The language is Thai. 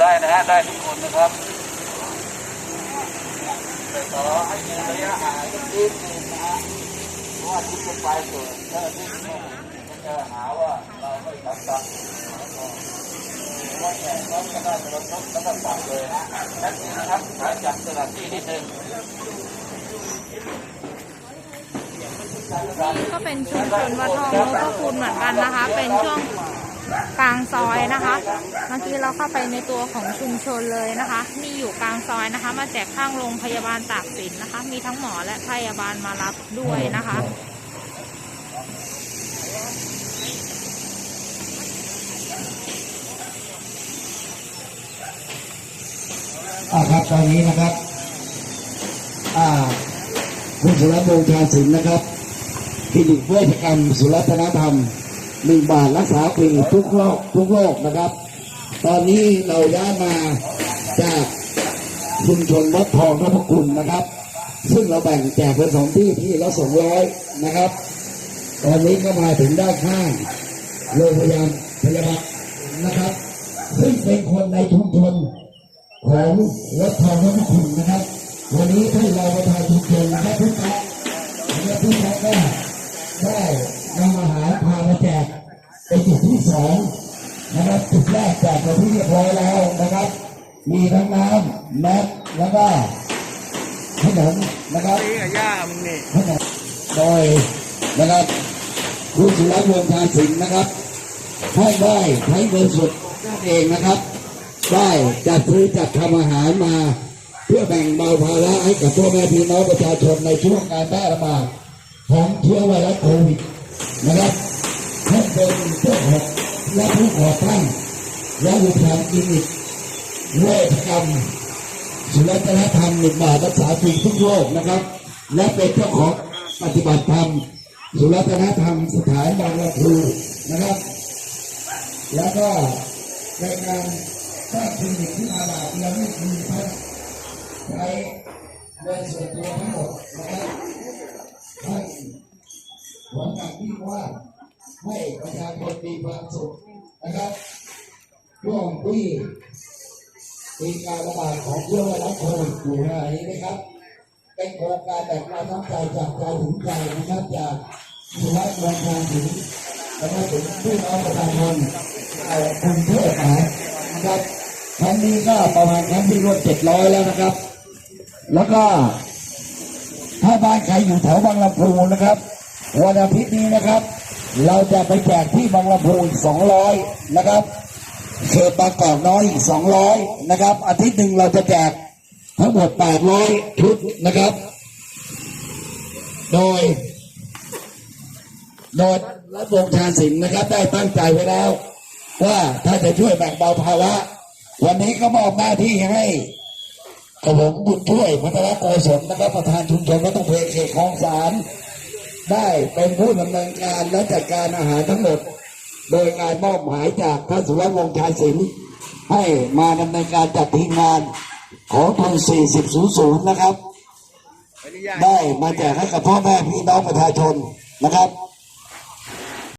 ได้นะฮะ ได้ทุกคนนะครับแต่ขอให้มีระยะห่างสักนิดนึงนะฮะเพราะว่าที่จะไปเกิดเจ้าหน้าที่เนี่ยมันจะหาว่าเราไม่ทำตามว่าแขกเราจะได้จะรับแล้วก็ตัดเลยนะนั่นเองนะครับหาจัดสถานที่นิดนึงนี่ก็เป็นชุมชนวัดทองนพคุณเหมือนกันนะคะ เป็นช่วง กลางซอยนะคะ เมื่อกี้เราเข้าไปในตัวของชุมชนเลยนะคะนี่อยู่กลางซอยนะคะ มาแจกข้างโรงพยาบาลตากสินนะคะ มีทั้งหมอและพยาบาลมารับด้วยนะคะ อ่าครับตอนนี้นะครับ อ่าคุณสุรพงษ์ชาสินนะครับคลินิกเวชกรรมสุรัตนธรรม หนึ่งบาทรักษาฟรีทุกโรคทุกโรคนะครับ ตอนนี้เราย้ายมาจากชุมชนวัดทองนพคุณนะครับ ซึ่งเราแบ่งแจกเป็นสองที่ที่ละสองร้อยนะครับ ตอนนี้ก็มาถึงด้านข้างโรงพยาบาลพยาบาลนะครับ ซึ่งเป็นคนในชุมชนของวัดทองนพคุณนะครับ วันนี้ท่านรองประธานชุมชนนะครับทุกท่านและทุกท่านก็ได้นำอาหารพามาแจกในจุดที่สอง นะครับจุดแรกแจกไปที่เรียบร้อยแล้วนะครับ มีทั้งน้ำแม็กแล้วก็ขนมนะครับนี่กับย่ามึงนี่ขนมโดยนะครับคุณสุรัตน์วงศ์ชาสิงห์นะครับให้ได้ใช้เงินสดนั่นเองนะครับ ได้จัดซื้อจัดทำอาหารมา เพื่อแบ่งเบาภาระให้กับพ่อแม่พี่น้องประชาชนในช่วงการแพร่ระบาดของเชื้อไวรัสโควิดนะครับท่านเป็นเจ้าของ และผู้ก่อตั้งและอุปถัมภ์คลินิกเวชกรรมสุรัตนธรรมหนึ่งบาทรักษาฟรีทุกโรคนะครับ และเป็นเจ้าของปฏิบัติธรรมสุรัตนธรรมสถานบางละพูนะครับ แล้วก็ในการสร้างคลินิกที่มาบาทเราไม่มีท่านใช้เงินส่วนตัวทั้งหมดนะครับท่านหวังอย่างยิ่ว่า ให้ประชาชนมีความสุขนะครับช่วงที่มีการระบาดของเชื้อไวรัสโควิดอยู่ในนี้นะครับ เป็นโครงการแบบเราทั้งใจจากใจถึงใจนะครับจากสุรัตน์วงศ์การถึงแล้วก็ถึงพี่น้องประชาชนเอากรุงเทพนะครับครั้งนี้ก็ประมาณครั้งที่รวมเจ็ดร้อยแล้วนะครับ แล้วก็ถ้าบ้านใครอยู่แถวบางลำพูนะครับ วันอาทิตย์นี้นะครับ เราจะไปแจกที่บางลำพูอีกสองร้อยนะครับเขตบางกอกน้อยอีกสองร้อยนะครับ อาทิตย์หนึ่งเราจะแจกทั้งหมดแปดร้อยชุดนะครับ โดย โดยรัฐวงชาสินนะครับ ได้ตั้งใจไว้แล้ว ว่าถ้าจะช่วยแบ่งเบาภาระวันนี้ก็มอบหน้าที่ให้กระผมบุญช่วยพัฒนาโกศลนะครับ ประธานชุมชนวัดตงเพลเขตคลองสาร ได้เป็นผู้ดำเนินการและจัดการอาหารทั้งหมด โดยการมอบหมายจากท่านสุรวงศ์ชายศิลป์ให้มาดำเนินการจัดทีมงานของทุน4000 นะครับ ได้มาแจกให้กับพ่อแม่พี่น้องประชาชนนะครับ